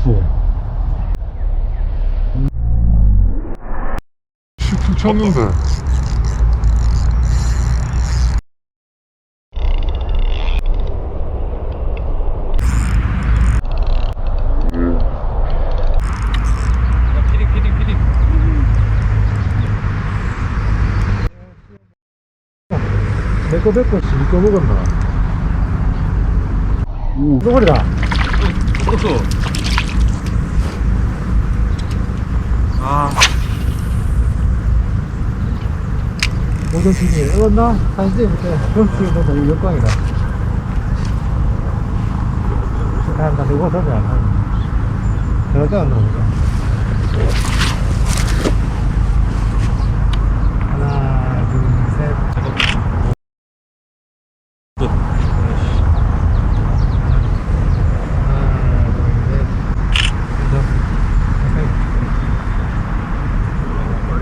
있어 시트 쳤는데 내거 뱉고 지거 먹었나? 오, 쪼그리다. 어, 먹었어. 아 모든 팀이 얻었나? 한 시부터 그렇지 보다 이 역광이다. 축하한다. 누구 서면 들어가 안 나오니까. 하나, 둘, 셋. 잠깐 끝 하나, 둘, 셋. 더. 가까이.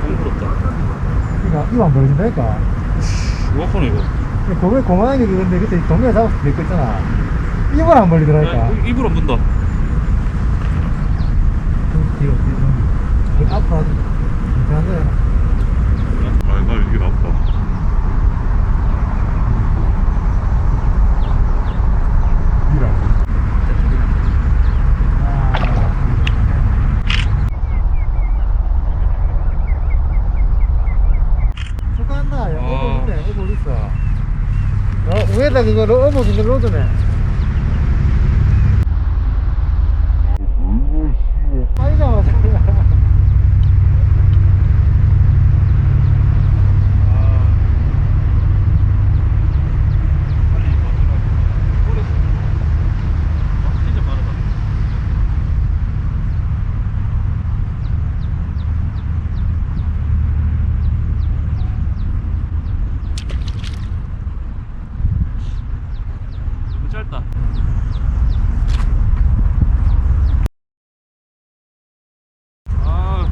너무 부럽다 이거 안 보여준다니까. 뭐하노 이거 거기 고만하게 그건데 그때 동네 잡았을 때 있잖아. 이걸 안 벌리더라니까. 야, 입을 안 본다 좀 뒤로 뒤로. 그 앞으로 하지. 괜찮은데. 아니, 나 이게 낫다. 미라. 축하한다. 야, 아. 어복 있네. 어복 있어. 어, 위에다 그거 어복 있는 로드네. 빨리 잡아서. 진짜 빠르다 너무 짧다 아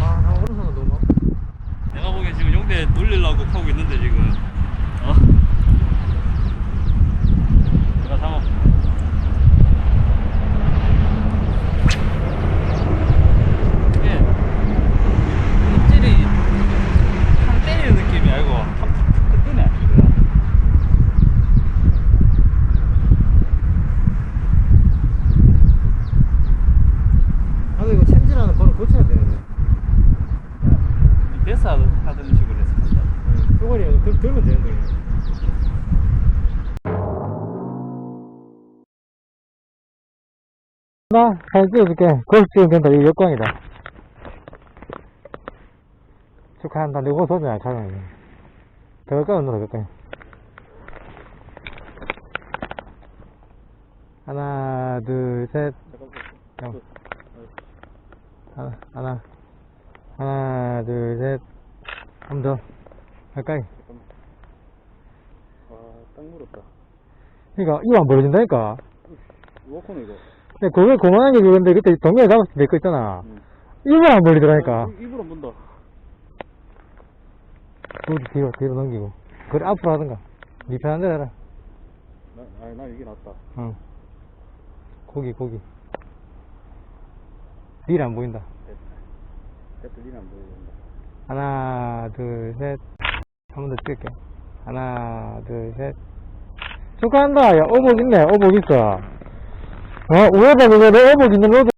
아, 나 오른손은 너무 아파. 내가 보기엔 지금 용대 놀리려고 하고 있는데 지금 어? 내가 잡아 이게 입질이 탕 때리는 느낌이 아니고 탁탁탁 뜨네 이거. 나도 이거 챔질하는 번호 고쳐야 되는데. 대사 하던 식으로 해서 한다 쪼가리 들, 들면 되는데. 나, 사진 찍어줄게. 거기 찍으면 된다. 이거 역광이다. 축하한다. 누구 소리야, 가면. 더 가까이 온다, 가까이. 하나, 둘, 셋. 형. 하나, 하나. 하나, 둘, 셋. 한 번 더. 가까이. 물었다 그니까, 이거 안 벌어진다니까. 뭐하노 이거 근데 그게 고만한 게 그건데, 그때 동네 잡았을 때내거 있잖아. 응. 이거 안 벌리더라니까. 입을 안 본다 뒤로, 뒤로, 뒤로 넘기고. 그래, 앞으로 하든가. 니 편한 대로 해라. 나, 아니 나 이게 낫다 응. 고기, 고기. 뒤를 안 보인다. 됐다 니는 안 보인다 하나, 둘, 셋. 한 번 더 찍을게. 하나, 둘, 셋. 축하한다. 야, 오복 있네. 오복 있어. 어, 위에다 그거 내 오복 있는 로드